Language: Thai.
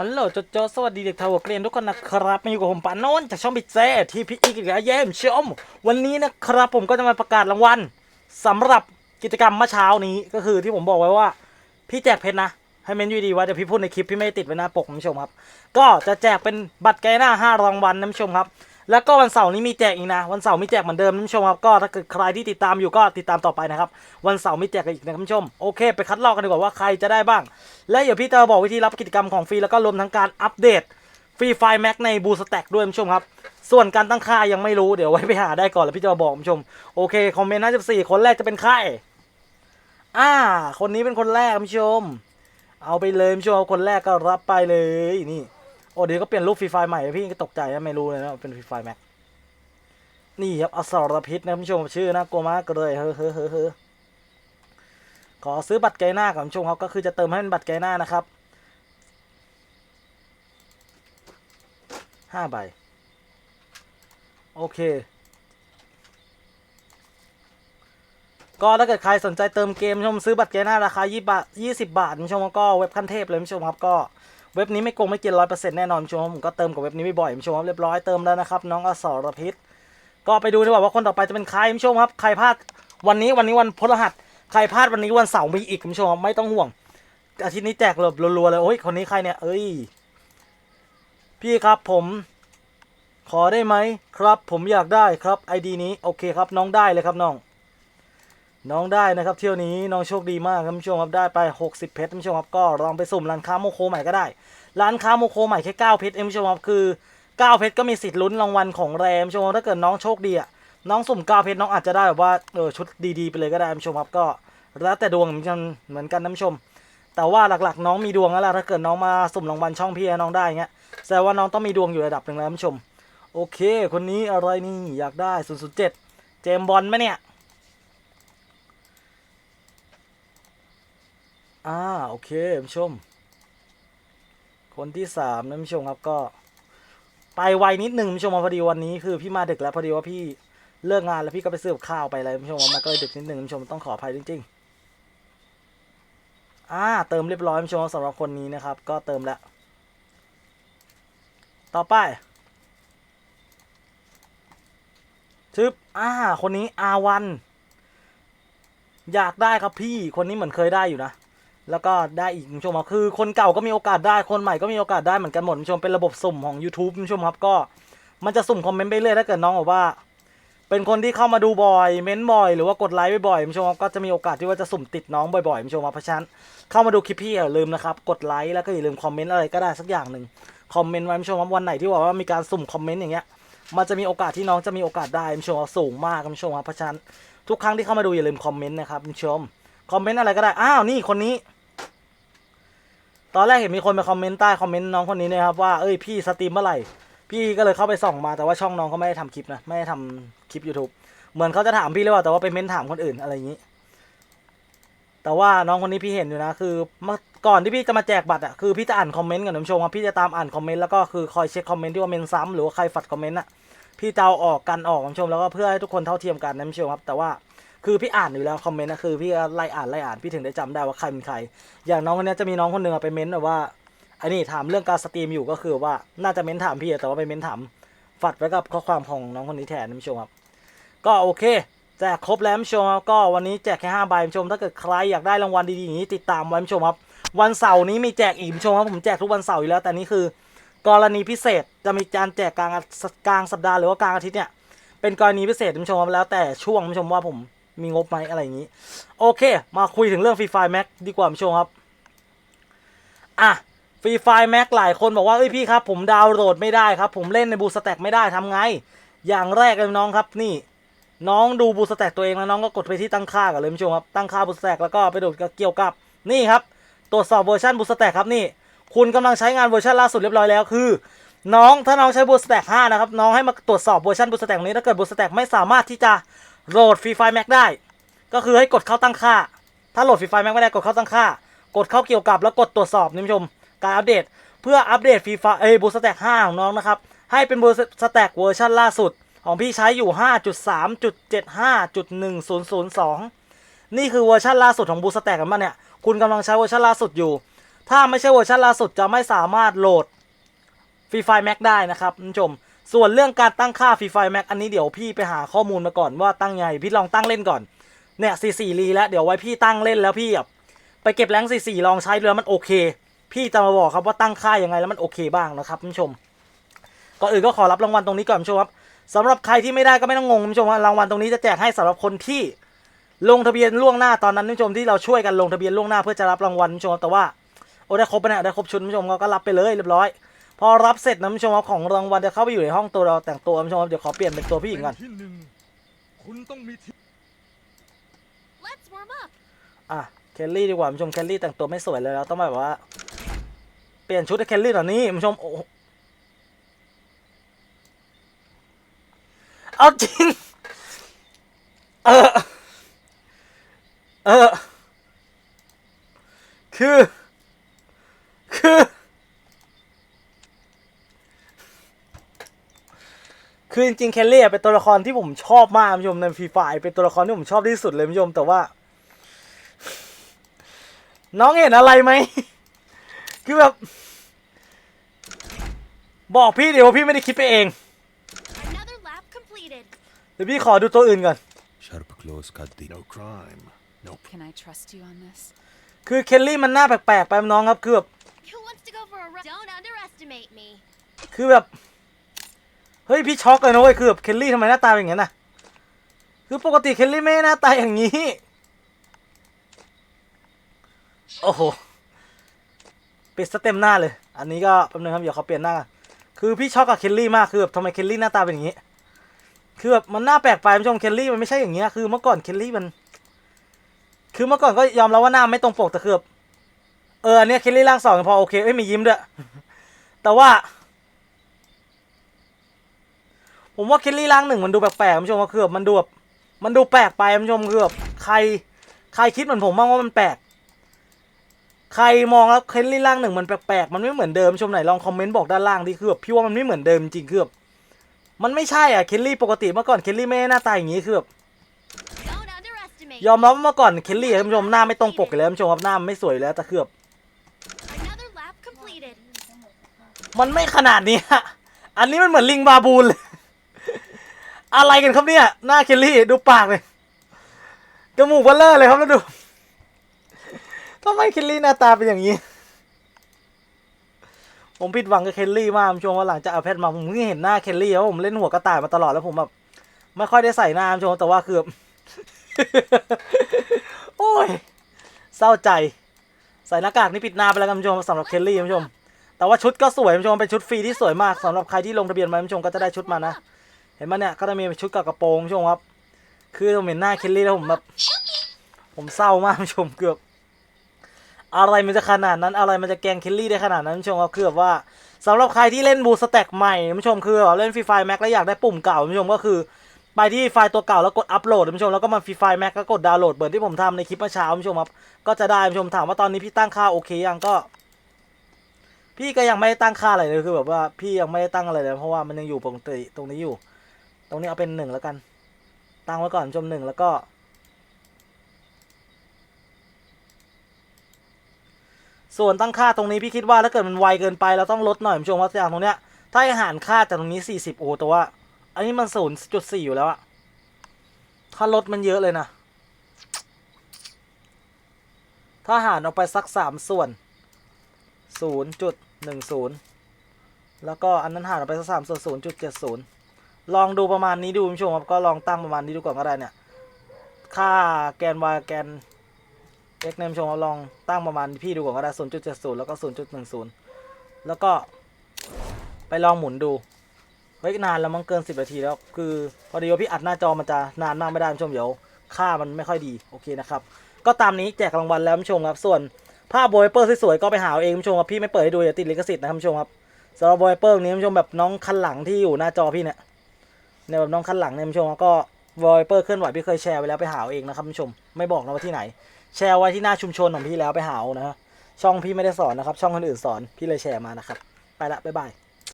ฮัลโหลโจโจสวัสดีเด็กทาวเกรียนทุกคนนะครับมาอยู่กับผมปานนท์จากช่องบิเจที่พี่อีกอีกแล้วเยี่ยมชม วันนี้นะครับผมก็จะมาประกาศรางวัลสำหรับกิจกรรมเมื่อเช้านี้ก็คือที่ผมบอกไว้ว่า พี่แจกเพชรนะให้เมนยูดีว่าเดี๋ยวพี่พูดในคลิปพี่ไม่ติดไว้หน้าปกนะคุณผู้ชมครับ ก็จะแจกเป็นบัตรไกด์หน้าห้ารางวัลนะผู้ชมครับ แล้วก็วันเสาร์นี้มีแจกอีกนะ วันเสาร์มีแจกเหมือนเดิมนะคุณผู้ชมครับ ก็ถ้าเกิดใครที่ติดตามอยู่ก็ติดตามต่อไปนะครับ วันเสาร์มีแจกกันอีกนะคุณผู้ชม โอเค ไปคัดลอกกันดีกว่าว่าใครจะได้บ้าง และเดี๋ยวพี่จะบอกวิธีรับกิจกรรมของฟรีแล้วก็รวมทั้งการอัปเดตฟรีไฟล์แม็กในบูสแต็กด้วยคุณผู้ชมครับ ส่วนการตั้งค่ายังไม่รู้เดี๋ยวไว้ไปหาได้ก่อนแล้วพี่จะมาบอกคุณผู้ชม โอเคคอมเมนต์54 คนแรกจะเป็นใครอ่า คนนี้เป็นคนแรกคุณผู้ชม เอาไปเลยคุณผู้ชมคนแรกก็รับไปเลยนี่ อ้เดี๋ยวก็เปลี่ยนรูปฟรีไฟล์ใหม่พี่ก็ตกใจนะไม่รู้เลยนะเป็นฟรีไฟล์แม็กนี่ครับอสรพิษนะคุณผู้ชมชื่อนะกลัวมากเลยเฮ้อเฮ้อเฮ้อเฮ้ขอซื้อบัตรไกด์หน้าก่อนคุณผู้ชมครับก็คือจะเติมให้เป็นบัตรไกด์หน้านะครับห้าใบโอเค ก็ถ้าเกิดใครสนใจเติมเกมชมซื้อบัตรเกหน้าราคา 20 บาท 20 บาทคุณผู้ชมก็เว็บขั้นเทพเลยคุณผู้ชมครับก็ เว็บนี้ไม่โกงไม่เกินร้อยเปอร์เซ็นต์แน่นอนคุณผู้ชมผมก็เติมกับเว็บนี้บ่อยๆคุณผู้ชมครับเรียบร้อยเติมแล้วนะครับน้องอสรพิษ ก็ไปดูดีกว่าว่าคนต่อไปจะเป็นใครคุณผู้ชมครับใครพลาดวันนี้วันนี้วันพฤหัสใครพลาดวันนี้วันเสาร์มีอีกคุณผู้ชมครับไม่ต้องห่วงอาทิตย์นี้แจกแบบรัวๆเลยโอ้ยคนนี้ใครเนี่ย เอ้ย พี่ครับผม ขอได้ไหมครับ ผมอยากได้ครับไอดีนี้โอเคครับน้องได้เลยครับน้อง น้องได้นะครับ เที่ยวนี้น้องโชคดีมากครับผู้ชมครับได้ไป 60 เพชรคุณผู้ชมครับก็ลองไปสุ่มร้านค้าโมโคใหม่ก็ได้ ร้านค้าโมโคใหม่แค่9เพชรเองคุณผู้ชมครับคือ 9 เพชรก็มีสิทธิ์ลุ้นรางวัลของแรมคุณผู้ชมครับถ้าเกิดน้องโชคดีอะน้องสุ่ม9เพชรน้องอาจจะได้แบบว่าเออชุดดีๆไปเลยก็ได้คุณผู้ชมครับก็แล้วแต่ดวงเหมือนกันเหมือนกันนะคุณผู้ชม แต่ว่าหลักๆ น้องมีดวงแล้วล่ะถ้าเกิดน้องมาสุ่มรางวัลช่องพี่น้องได้เงี้ยแสดงว่าน้องต้องมีดวงอยู่ระดับหนึ่งแล้วคุณผู้ชม โอเค คนนี้อะไรนี่อยากได้007เจมบอลไหมเนี่ย อ่าโอเคผู้ชม คนที่สามนะผู้ชมครับก็ ไปไวนิดหนึ่งผู้ชมพอดีวันนี้คือพี่มาดึกแล้วพอดีว่าพี่เลิกงานแล้วพี่ก็ไปซื้อข้าวไปอะไรผู้ชมมันก็เลยดึกนิดหนึ่งผู้ชมต้องขออภัยจริงๆอ่าเติมเรียบร้อยผู้ชมสำหรับคนนี้นะครับ ก็เติมแล้วต่อไปชึบอ่า คนนี้อาวัน อยากได้ครับพี่ คนนี้เหมือนเคยได้อยู่นะ แล้วก็ได้อีกคุณผู้ชมครับคือคนเก่าก็มีโอกาสได้คนใหม่ก็มีโอกาสได้เหมือนกันหมดคุณผู้ชมเป็นระบบสุ่มของ YouTube คุณผู้ชมครับก็มันจะสุ่มคอมเมนต์ไปเรื่อยถ้าเกิดน้องบอกว่า เป็นคนที่เข้ามาดูบ่อยเม้นบ่อยหรือว่ากดไลค์บ่อยๆคุณผู้ชมครับก็จะมีโอกาสที่ว่าจะสุ่มติดน้องบ่อยๆคุณผู้ชมครับเพราะฉะนั้นเข้ามาดูคลิปพี่อย่าลืมนะครับกดไลค์แล้วก็อย่าลืมคอมเมนต์อะไรก็ได้สักอย่างหนึ่งคอมเมนต์ไว้คุณผู้ชมครับวันไหนที่บอกว่ามีการสุ่มคอมเมนต์อย่างเงี้ยมันจะมีโอกาสที่น้องจะมีโอกาสได้คุณผู้ชมครับสูงมากคุณผู้ชมครับเพราะฉะนั้นทุกครั้งที่เข้ามาดูอย่าลืมคอมเมนต์นะครับคุณผู้ชมคอมเมนต์อะไรก็ได้อ้าวนี่คนนี้ ตอนแรกเห็นมีคนมาคอมเมนต์ใต้คอมเมนต์น้องคนนี้นะครับว่าเอ้ยพี่สตรีมเมื่อไหร่ พี่ก็เลยเข้าไปส่องมาแต่ว่าช่องน้องเขาไม่ได้ทำคลิปนะไม่ได้ทำคลิป YouTube เหมือนเขาจะถามพี่เลยว่าแต่ว่าไปเม้นถามคนอื่นอะไรอย่างนี้ แต่ว่าน้องคนนี้พี่เห็นอยู่นะคือเมื่อก่อนที่พี่จะมาแจกบัตรอะคือพี่จะอ่านคอมเมนต์กับน้ำชมครับพี่จะตามอ่านคอมเมนต์แล้วก็คือคอยเช็คคอมเมนต์ที่ว่าเมนซ้ำหรือว่าใครฝัดคอมเมนต์อะพี่จะเอาออกกันออกน้ำชมแล้วก็เพื่อให้ทุกคนเท่าเทียมกันน้ำชมครับแต่ว่า คือพี่อ่านอยู่แล้วคอมเมนต์นะคือพี่ก็ไล่อ่านไล่อ่านพี่ถึงได้จำได้ว่าใครเป็นใคร อย่างน้องคนนี้จะมีน้องคนหนึ่งอะไปเม้นต์แบบว่าไอ้นี่ถามเรื่องการสตรีมอยู่ก็คือว่าน่าจะเม้นถามพี่อะแต่ว่าไปเม้นถามฝัดไว้กับข้อความของน้องคนนี้แทนน้ำชมครับก็โอเคแจกครบแล้วผู้ชมครับก็วันนี้แจกแค่5ใบผู้ชม ถ้าเกิดใครอยากได้รางวัลดีๆอย่างนี้ติดตามไว้ผู้ชมครับ วันเสาร์นี้มีแจกอีกผู้ชมครับผมแจกทุกวันเสาร์อยู่แล้วแต่นี่คือ กรณีพิเศษจะมีการแจกกลางกลางสัปดาห์หรือว่ากลางอาทิตย์เนี่ยเป็นกรณีพิเศษผู้ชมครับแล้วแต่ช่วงผู้ชมว่าผม มีงบไหมอะไรอย่างนี้ โอเค มาคุยถึงเรื่องฟรีไฟแม็กดีกว่าคุณผู้ชมครับ อะฟรีไฟแม็กหลายคนบอกว่าเอ้ยพี่ครับ ผมดาวน์โหลดไม่ได้ครับ ผมเล่นในบูสแต็กไม่ได้ทำไง อย่างแรกเลยน้องครับนี่ น้องดูบูสแต็กตัวเองแล้วน้องก็กดไปที่ตั้งค่ากันเลยคุณผู้ชมครับตั้งค่าบูสแต็กแล้วก็ไปดูเกี่ยวกับนี่ครับตรวจสอบเวอร์ชันบูสแต็กครับนี่ คุณกำลังใช้งานเวอร์ชันล่าสุดเรียบร้อยแล้วคือน้องถ้าน้องใช้บูสแต็ก5นะครับน้องให้มาตรวจสอบเวอร์ชันบูสแต็กนี้ถ้าเกิดบูสแต็กไม่สามารถที่จะ โหลดฟรีไฟแม็กได้ ก็คือให้กดเข้าตั้งค่า ถ้าโหลดฟรีไฟแม็กไม่ได้กดเข้าตั้งค่า กดเข้าเกี่ยวกับแล้วกดตรวจสอบนี่ผู้ชม การอัปเดต เพื่ออัปเดตฟรีไฟเอ้บูสแต็ก5ของน้องนะครับ ให้เป็นบูสแต็กเวอร์ชันล่าสุด ของพี่ใช้อยู่ 5.3.75.1002 นี่คือเวอร์ชันล่าสุดของบูสแต็กกันมาเนี่ย คุณกำลังใช้เวอร์ชันล่าสุดอยู่ ถ้าไม่ใช่เวอร์ชันล่าสุดจะไม่สามารถโหลดฟรีไฟแม็กได้นะครับคุณผู้ชม ส่วนเรื่องการตั้งค่าฟรีไฟแม็กอันนี้เดี๋ยวพี่ไปหาข้อมูลมาก่อนว่าตั้งไงพี่ลองตั้งเล่นก่อนเนี่ยสี่สี่รีแล้วเดี๋ยวไว้พี่ตั้งเล่นแล้วพี่แบบไปเก็บแรงสี่สี่ลองใช้ดูแล้วมันโอเค พี่จะมาบอกครับว่าตั้งค่ายังไงแล้วมันโอเคบ้างนะครับคุณผู้ชมก่อนอื่นก็ขอรับรางวัลตรงนี้ก่อนคุณผู้ชมครับสำหรับใครที่ไม่ได้ก็ไม่ต้องงงคุณผู้ชมว่ารางวัลตรงนี้จะแจกให้สำหรับคนที่ลงทะเบียนล่วงหน้าตอนนั้นคุณผู้ชมที่เราช่วยกันลงทะเบียนล่วงหน้าเพื่อจะรับรางวัลคุณผู้ชมแต่ว่าโอ้ได้ครบไปเนี่ยได้ครบชุดคุณผู้ชมก็รับไปเลยเรียบร้อย พอรับเสร็จนะคุณผู้ชมครับของรางวัลจะเข้าไปอยู่ในห้องตัวเราแต่งตัวคุณผู้ชมครับเดี๋ยวขอเปลี่ยนเป็นตัวผู้หญิงก่อนเป็ที่หนึ่งคุณต้องมีที่ Let's warm up. อะเคลลี่ดีกว่าคุณผู้ชมเคลลี่แต่งตัวไม่สวยเลยแล้วต้องแบบว่า เปลี่ยนชุดให้เคลลี่หน่อยนี่คุณผู้ชมโอ้โหเอาจริง เออ เออคือ คือ คือจริงๆเคลลี่อะเป็นตัวละครที่ผมชอบมากคุณผู้ชมในฟรีไฟเป็นตัวละครที่ผมชอบที่สุดเลยคุณผู้ชมแต่ว่า น้องเห็นอะไรไหม คือแบบ บอกพี่เดี๋ยวว่าพี่ไม่ได้คิดไปเอง Another lap completed. เดี๋ยวพี่ขอดูตัวอื่นก่อน Sharp close cut deep. no crime no Can I trust you on this? คือเคลลี่มันหน้าแปลกๆไปน้องครับ คือแบบ Who wants to go for a run? Don't underestimate me. คือแบบ เฮ้ยพี่ช็อกเลยนะเว้ยคือแบบเคลลี่ทำไมหน้าตาเป็นอย่างนั้นน่ะคือปกติเคลลี่ไม่หน้าตาอย่างนี้ โอ้โหปิดสเต็มหน้าเลย อันนี้ก็แป๊บนึงครับเดี๋ยวเขาเปลี่ยนหน้า คือพี่ช็อกกับเคลลี่มากคือแบบทำไมเคลลี่หน้าตาเป็นอย่างนี้ คือแบบมันหน้าแปลกไปคุณผู้ชมเคลลี่มันไม่ใช่อย่างเงี้ยคือเมื่อก่อนเคลลี่มัน คือเมื่อก่อนก็ยอมรับว่าหน้าไม่ตรงปกแต่คือแบบเอออันเนี้ยเคลลี่ร่างสองพอโอเคเอ้ยมียิ้มด้วยแต่ว่า ผมว่าเคลลี่ร่างหนึ่งมันดูแปลกๆคุณผู้ชมก็คือแบบมันดูแบบมันดูแปลกไปคุณผู้ชมคือแบบใคร ใครคิดเหมือนผมบ้างว่ามันแปลกใครมองแล้วเคลลี่ร่างหนึ่งมันแปลกๆมันไม่เหมือนเดิมชมไหนลองคอมเมนต์บอกด้านล่างดิคือแบบพี่ว่ามันไม่เหมือนเดิมจริงๆคือแบบมันไม่ใช่อะเคลลี่ปกติเมื่อก่อนเคลลี่ไม่ได้หน้าตาอย่างนี้คือแบบ Don't underestimate. ยอมรับว่าเมื่อก่อนเคลลี่คุณผู้ชมหน้าไม่ตรงปกอยู่แล้วคุณผู้ชมครับหน้ามันไม่สวยอยู่แล้วแต่คือแบบ Another lap completed. มันไม่ขนาดนี้อะอันนี้มันเหมือนลิงบาบูนเลย อะไรกันครับเนี่ย หน้าเคลลี่ดูปากเลยจมูกเบลเลอร์เลยครับแล้วดูทำไมเคลลี่หน้าตาเป็นอย่างนี้ ผมผิดหวังกับเคลลี่มากคุณผู้ชมว่าหลังจากเอาแพทมาผมเพิ่งเห็นหน้าเคลลี่เพราผมเล่นหัวกระต่ายมาตลอดแล้วผมแบบไม่ค่อยได้ใส่หน้าคุณผู้ชมแต่ว่าคือโอ้ยเศร้าใจใส่หน้ากากนี่ปิดหน้าไปแล้วคุณผู้ชมสำหรับเคลลี่คุณผู้ชม แต่ว่าชุดก็สวยคุณผู้ชมเป็นชุดฟรีที่สวยมากสำหรับใครที่ลงทะเบียนมาคุณผู้ชมก็จะได้ชุดมานะ เห็นไหมเนี่ยก็จะมีชุดกับกระโปรงคุณผู้ชมครับ คือผมเห็นหน้าเคลลี่แล้วผมแบบผมเศร้ามากผู้ชมเกือบ อะไรมันจะขนาดนั้นอะไรมันจะแกงเคลลี่ได้ขนาดนั้นผู้ชมครับคือแบบว่าสำหรับใครที่เล่นบูสแต็กใหม่ผู้ชมคือแบบเล่นฟรีไฟแม็กแล้วอยากได้ปุ่มเก่าผู้ชมก็คือไปที่ไฟล์ตัวเก่าแล้วกดอัปโหลดผู้ชมแล้วก็มาฟรีไฟแม็กก็กดดาวน์โหลดเบิร์ที่ผมทำในคลิปเมื่อเช้าผู้ชมครับก็จะได้ผู้ชมถามว่าตอนนี้พี่ตั้งค่าโอเคยังก็ พี่ก็ยังไม่ได้ตั้งค่าอะไรเลยคือแบบว่าพี่ยังไม่ได้ตั้งอะไรเลยเพราะว่ามันยังอยู่ปกติตรงนี้อยู่ ตรงนี้เอาเป็นหนึ่งแล้วกัน ตั้งไว้ก่อนจมหนึ่งแล้วก็ ส่วนตั้งค่าตรงนี้พี่คิดว่าถ้าเกิดมันไวเกินไปเราต้องลดหน่อยผมชมว่าอย่างตรงเนี้ย ถ้าหารค่าจากตรงนี้สี่สิบโอตัว อันนี้มันศูนย์จุดสี่อยู่แล้วอะถ้าลดมันเยอะเลยนะ ถ้าหารออกไปสักสามส่วนศูนย์จุดหนึ่งศูนย์แล้วก็อันนั้นหารออกไปสักสามส่วนศูนย์จุดเจ็ดศูนย์ ลองดูประมาณนี้ดูคุณผู้ชมครับก็ลองตั้งประมาณนี้ดูก่อนก็ได้เนี่ย ค่าแกน y แกน x เนี่ยคุณผู้ชมครับลองตั้งประมาณพี่ดูก่อนก็ได้ศูนย์จุดเจ็ดศูนย์แล้วก็ศูนย์จุดหนึ่งศูนย์แล้วก็ไปลองหมุนดูเฮ้ยนานแล้วมั้งเกินสิบนาทีแล้ว คือพอดีว่าพี่อัดหน้าจอมันจะนานมากไม่ได้คุณผู้ชมเดี๋ยวค่ามันไม่ค่อยดีโอเคนะครับก็ตามนี้แจกรางวัลแล้วคุณผู้ชมครับส่วนภาพโบยเปอร์สวยๆก็ไปหาเอาเองคุณผู้ชมครับพี่ไม่เปิดให้ดูอย่าติดลิขสิทธิ์นะครับคุณผู้ชมครับสำหรับโบยเปอร์นี้คุณผู้ชมแบบน้องคันหลังที่อยู่หน้าจอพี่เนี่ย ในแบบน้องคันหลังเนี่ยคุณผู้ชมก็โบยเปอร์เคลื่อนไหวพี่เคยแชร์ไว้แล้วไปหาเอาเองนะครับคุณผู้ชมไม่บอกนะว่าที่ไหน แชร์ไว้ที่หน้าชุมชนของพี่แล้วไปหาเอานะฮะช่องพี่ไม่ได้สอนนะครับ ช่องคนอื่นสอนพี่เลยแชร์มานะครับ ไปละบ๊ายบาย